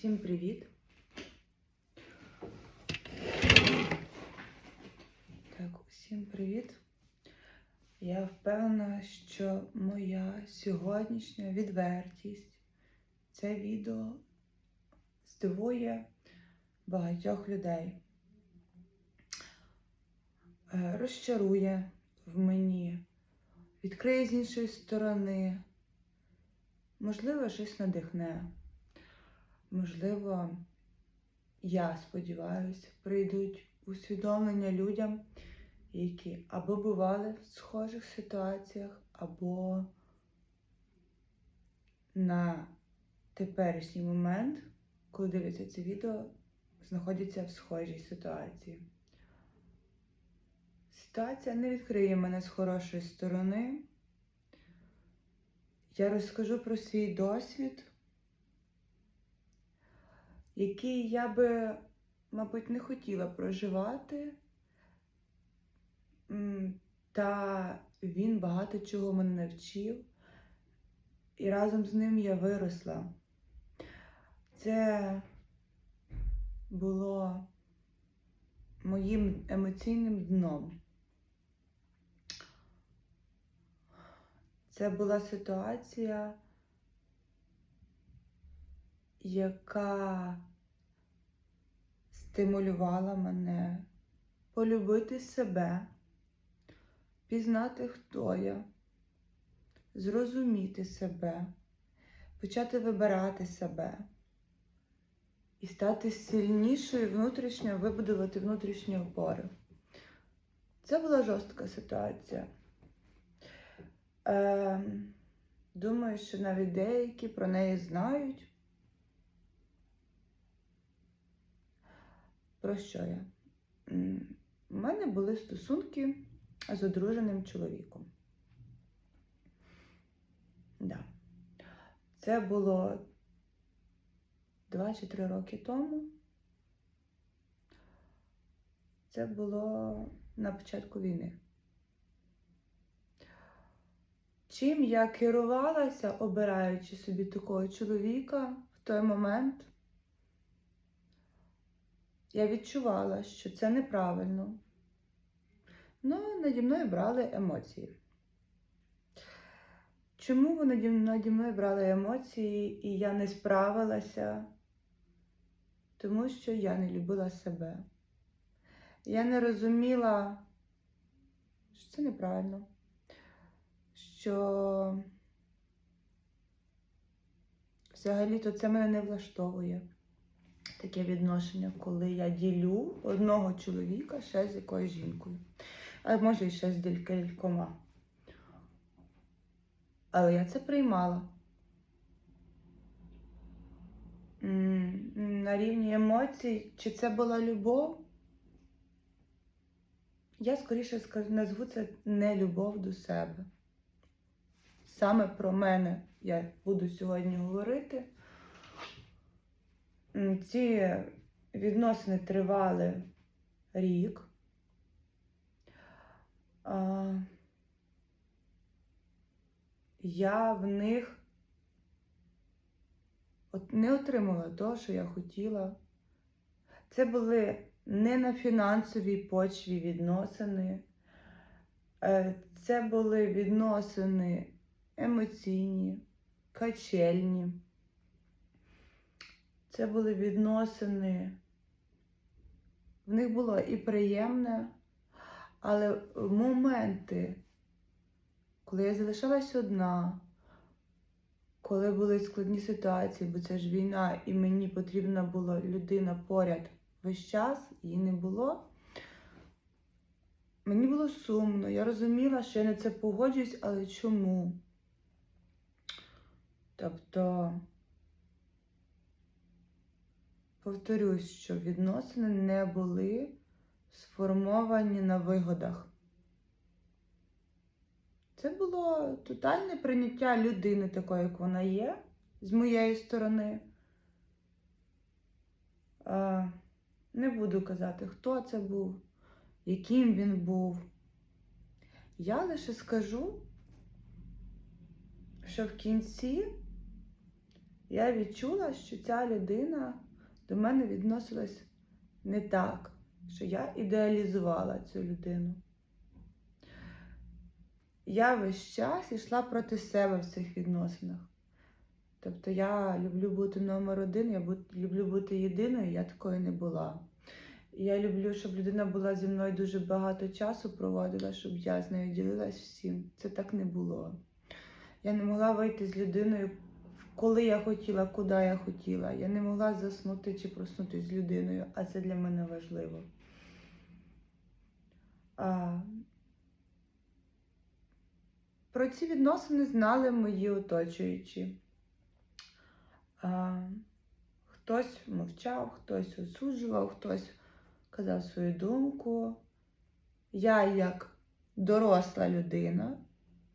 Усім привіт. Так, усім привіт. Я впевнена, що моя сьогоднішня відвертість, це відео здивує багатьох людей, Е, розчарує в мені, відкриє з іншої сторони, можливо, щось надихне. Можливо, я сподіваюся, прийдуть усвідомлення людям, які або бували в схожих ситуаціях, або на теперішній момент, коли дивляться це відео, знаходяться в схожій ситуації. Ситуація не відкриє мене з хорошої сторони. Я розкажу про свій досвід який я би, мабуть, не хотіла проживати. Та він багато чого мене навчив, і разом з ним я виросла. Це було моїм емоційним дном. Це була ситуація, яка стимулювала мене полюбити себе, пізнати, хто я, зрозуміти себе, почати вибирати себе і стати сильнішою внутрішньо, вибудувати внутрішні опори. Це була жорстка ситуація. Е, думаю, що навіть деякі про неї знають. Про що я? У мене були стосунки з одруженим чоловіком. Да. Це було 2 чи 3 роки тому. Це було на початку війни. Чим я керувалася, обираючи собі такого чоловіка в той момент, я відчувала, що це неправильно. Ну, наді мною брали емоції. Чому вони наді- мною брали емоції і я не справилася? Тому що я не любила себе. Я не розуміла, що це неправильно, що взагалі-то це мене не влаштовує таке відношення, коли я ділю одного чоловіка ще з якоюсь жінкою. А може і ще з кількома. Але я це приймала. На рівні емоцій, чи це була любов? Я скоріше скажу, назву це не любов до себе. Саме про мене я буду сьогодні говорити. Ці відносини тривали рік. Я в них не отримала того, що я хотіла. Це були не на фінансовій почві відносини, Е, це були відносини емоційні, качельні. Це були відносини. В них було і приємне, але моменти, коли я залишалась одна, коли були складні ситуації, бо це ж війна, і мені потрібна була людина поряд весь час, її не було. Мені було сумно, я розуміла, що я на це погоджуюсь, але чому? Тобто, повторюсь, що відносини не були сформовані на вигодах. Це було тотальне прийняття людини такої, як вона є, з моєї сторони. Не буду казати, хто це був, яким він був. Я лише скажу, що в кінці я відчула, що ця людина до мене відносилась не так, що я ідеалізувала цю людину. Я весь час йшла проти себе в цих відносинах. Тобто я люблю бути номер один, я люблю бути єдиною, я такою не була. Я люблю, щоб людина була зі мною дуже багато часу проводила, щоб я з нею ділилась всім. Це так не було. Я не могла вийти з людиною, коли я хотіла, куди я хотіла. Я не могла заснути чи проснутися з людиною, а це для мене важливо. А... Про ці відносини знали мої оточуючі. А... Хтось мовчав, хтось осуджував, хтось казав свою думку. Я, як доросла людина,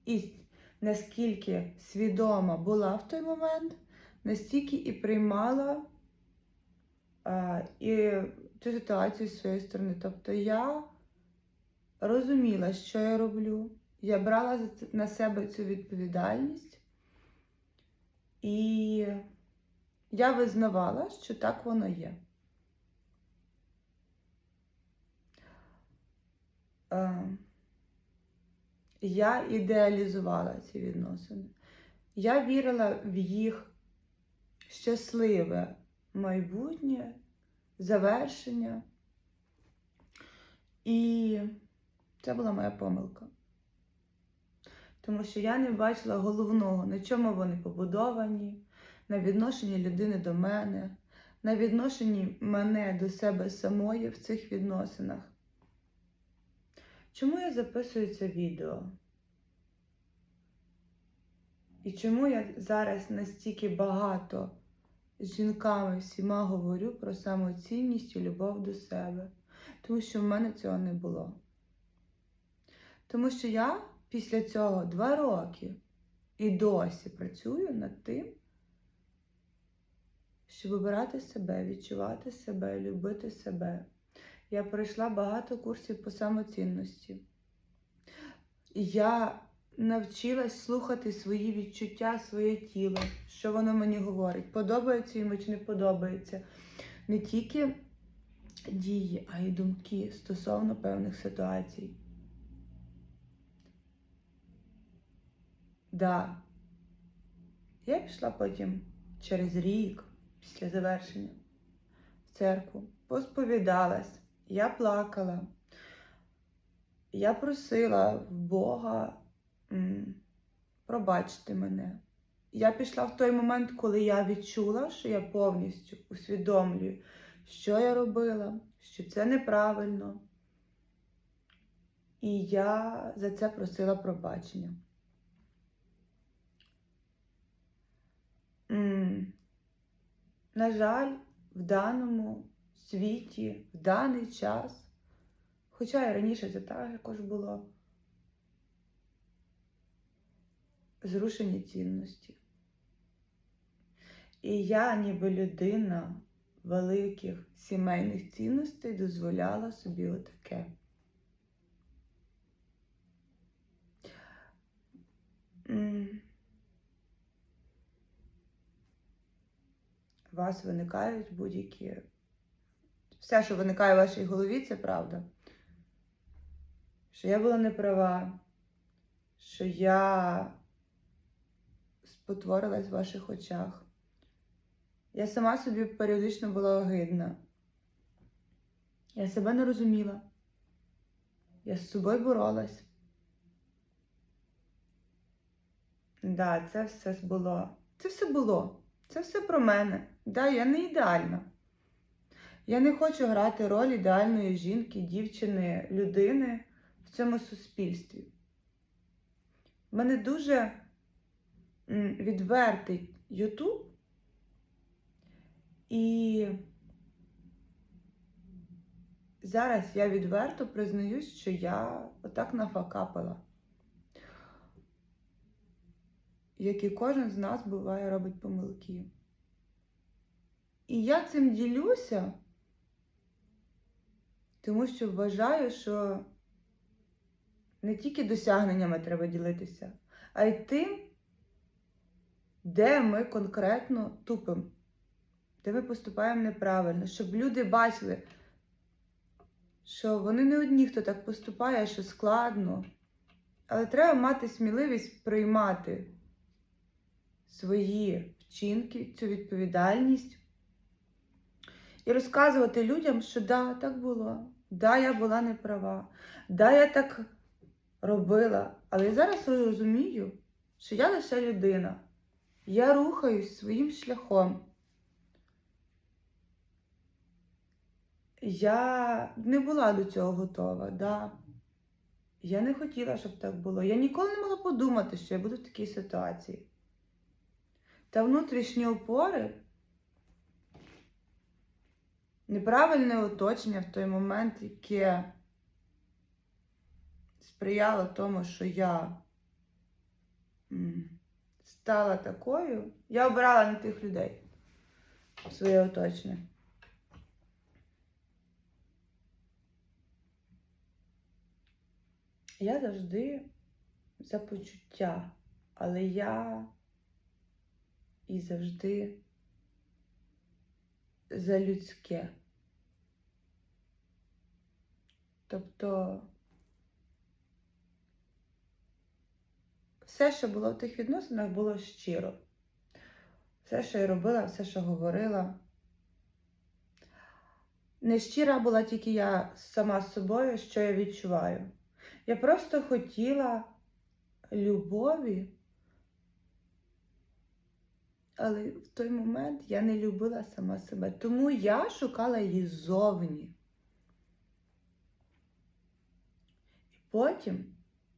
і наскільки свідома була в той момент, настільки і приймала а, і цю ситуацію з своєї сторони. Тобто я розуміла, що я роблю, я брала на себе цю відповідальність, і я визнавала, що так воно є. Е, Я ідеалізувала ці відносини. Я вірила в їх щасливе майбутнє, завершення. І це була моя помилка. Тому що я не бачила головного, на чому вони побудовані, на відношенні людини до мене, на відношенні мене до себе самої в цих відносинах. Чому я записую це відео? І чому я зараз настільки багато з жінками всіма говорю про самоцінність і любов до себе? Тому що в мене цього не було. Тому що я після цього два роки і досі працюю над тим, щоб обирати себе, відчувати себе, любити себе. Я пройшла багато курсів по самоцінності. Я навчилась слухати свої відчуття, своє тіло, що воно мені говорить, подобається йому чи не подобається. Не тільки дії, а й думки стосовно певних ситуацій. Да. Я пішла потім через рік після завершення в церкву, посповідалась, я плакала. Я просила в Бога пробачити мене. Я пішла в той момент, коли я відчула, що я повністю усвідомлюю, що я робила, що це неправильно. І я за це просила пробачення. На жаль, в даному світі, в даний час, хоча і раніше це також було, зрушені цінності. І я, ніби людина великих сімейних цінностей, дозволяла собі отаке. У вас виникають будь-які. Все, що виникає в вашій голові, це правда. Що я була неправа, що я спотворилась в ваших очах. Я сама собі періодично була огидна. Я себе не розуміла. Я з собою боролась. Да, це все було. Це все було. Це все про мене. Да, я не ідеальна. Я не хочу грати роль ідеальної жінки, дівчини, людини в цьому суспільстві. У мене дуже відвертий Ютуб. І зараз я відверто признаюсь, що я отак нафакапила. Як і кожен з нас буває робить помилки. І я цим ділюся, тому що вважаю, що не тільки досягненнями треба ділитися, а й тим, де ми конкретно тупимо, де ми поступаємо неправильно, щоб люди бачили, що вони не одні, хто так поступає, що складно. Але треба мати сміливість приймати свої вчинки, цю відповідальність і розказувати людям, що да, так було, да, я була неправа, да, я так робила. Але я зараз розумію, що я лише людина. Я рухаюсь своїм шляхом. Я не була до цього готова, да. Я не хотіла, щоб так було. Я ніколи не могла подумати, що я буду в такій ситуації. Та внутрішні опори, неправильне оточення в той момент, яке сприяло тому, що я стала такою, я обирала не тих людей своє оточення. Я завжди за почуття, але я і завжди за людське. Тобто все, що було в тих відносинах, було щиро. Все, що я робила, все, що говорила. Нещира була тільки я сама з собою, що я відчуваю. Я просто хотіла любові, але в той момент я не любила сама себе. Тому я шукала її ззовні. І потім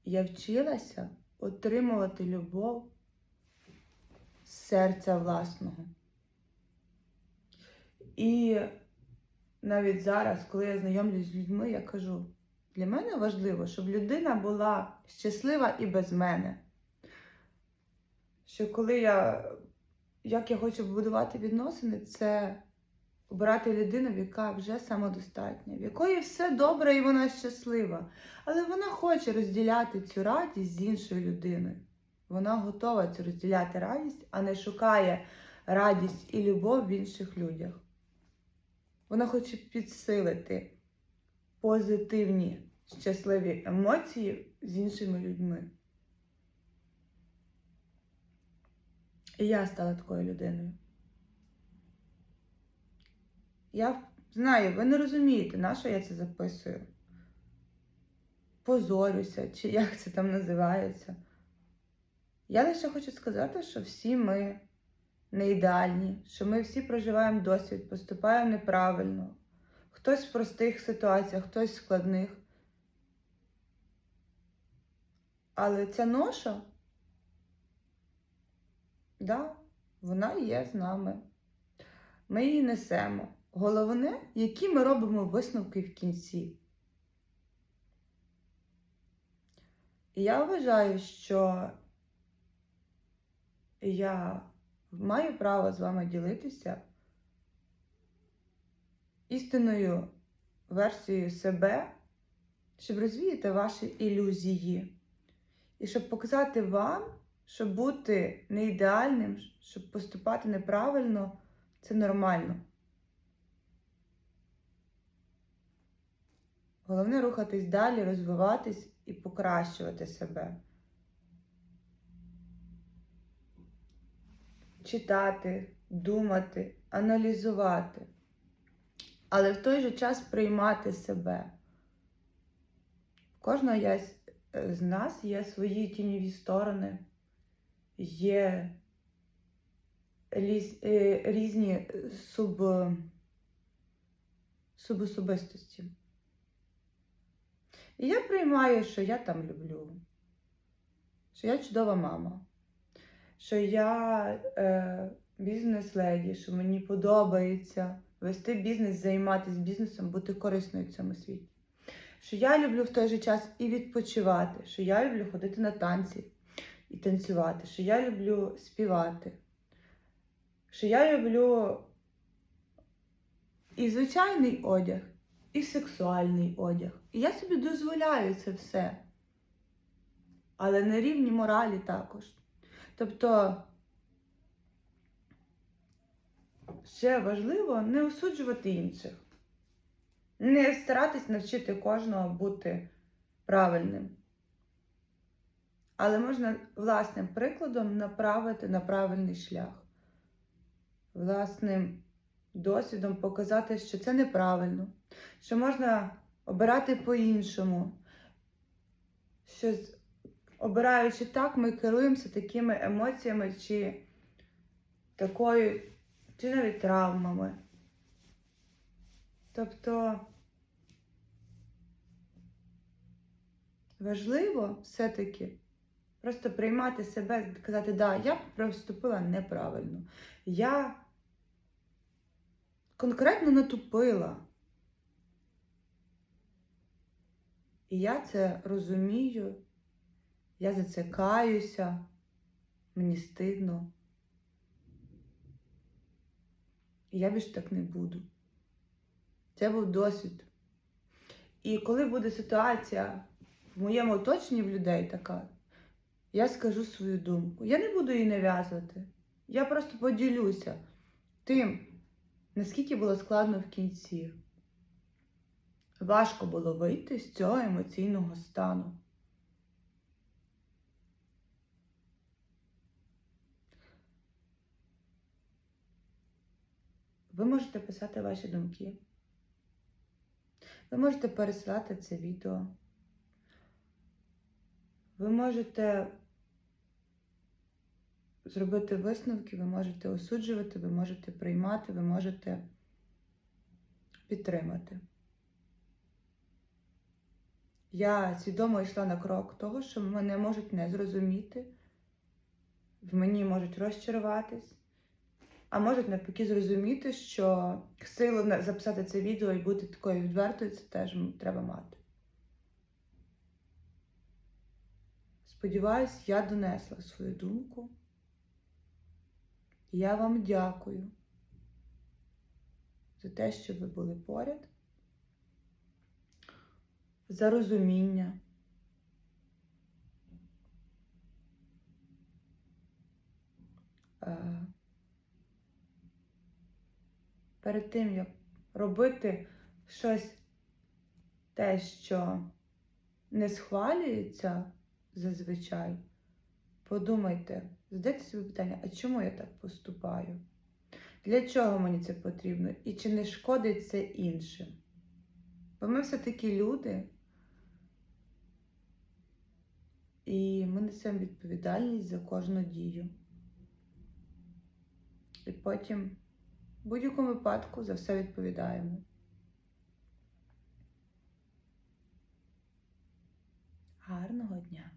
я вчилася отримувати любов з серця власного. І навіть зараз, коли я знайомлюсь з людьми, я кажу, для мене важливо, щоб людина була щаслива і без мене. Що коли я, як я хочу будувати відносини, це обирати людину, яка вже самодостатня, в якої все добре і вона щаслива. Але вона хоче розділяти цю радість з іншою людиною. Вона готова цю розділяти радість, а не шукає радість і любов в інших людях. Вона хоче підсилити позитивні, щасливі емоції з іншими людьми. І я стала такою людиною. Я знаю, ви не розумієте, на що я це записую. Позорюся, чи як це там називається. Я лише хочу сказати, що всі ми не ідеальні, що ми всі проживаємо досвід, поступаємо неправильно. Хтось в простих ситуаціях, хтось в складних. Але ця ноша, да, вона є з нами. Ми її несемо. Головне, які ми робимо висновки в кінці. І я вважаю, що я маю право з вами ділитися істинною версією себе, щоб розвіяти ваші ілюзії. І щоб показати вам, що бути не ідеальним, щоб поступати неправильно, це нормально. Головне рухатись далі, розвиватись і покращувати себе. Читати, думати, аналізувати, але в той же час приймати себе. Кожного з нас є свої тіньові сторони, є е, різні суб, субособистості. І я приймаю, що я там люблю, що я чудова мама, що я е, бізнес-леді, що мені подобається вести бізнес, займатися бізнесом, бути корисною в цьому світі. Що я люблю в той же час і відпочивати, що я люблю ходити на танці і танцювати, що я люблю співати, що я люблю і звичайний одяг, і сексуальний одяг. І я собі дозволяю це все. Але на рівні моралі також. Тобто ще важливо не осуджувати інших, не старатись навчити кожного бути правильним. Але можна власним прикладом направити на правильний шлях, власним досвідом показати, що це неправильно, що можна обирати по-іншому, що обираючи так, ми керуємося такими емоціями чи такою, чи навіть травмами. Тобто важливо все-таки просто приймати себе, казати, да, я поступила неправильно. Я конкретно натупила. І я це розумію, я за це каюся, мені стидно. І я більше так не буду. Це був досвід. І коли буде ситуація в моєму оточенні в людей така, я скажу свою думку. Я не буду її нав'язувати. Я просто поділюся тим, наскільки було складно в кінці. Важко було вийти з цього емоційного стану. Ви можете писати ваші думки. Ви можете пересилати це відео. Ви можете зробити висновки, ви можете осуджувати, ви можете приймати, ви можете підтримати. Я свідомо йшла на крок того, що мене можуть не зрозуміти, в мені можуть розчаруватись, а можуть навпаки зрозуміти, що силу записати це відео і бути такою відвертою, це теж треба мати. Сподіваюсь, я донесла свою думку. Я вам дякую за те, що ви були поряд, за розуміння. Е, Перед тим, як робити щось те, що не схвалюється зазвичай, подумайте, задайте собі питання, а чому я так поступаю? Для чого мені це потрібно? І чи не шкодить це іншим? Бо ми все-таки люди, і ми несемо відповідальність за кожну дію. І потім в будь-якому випадку за все відповідаємо. Гарного дня!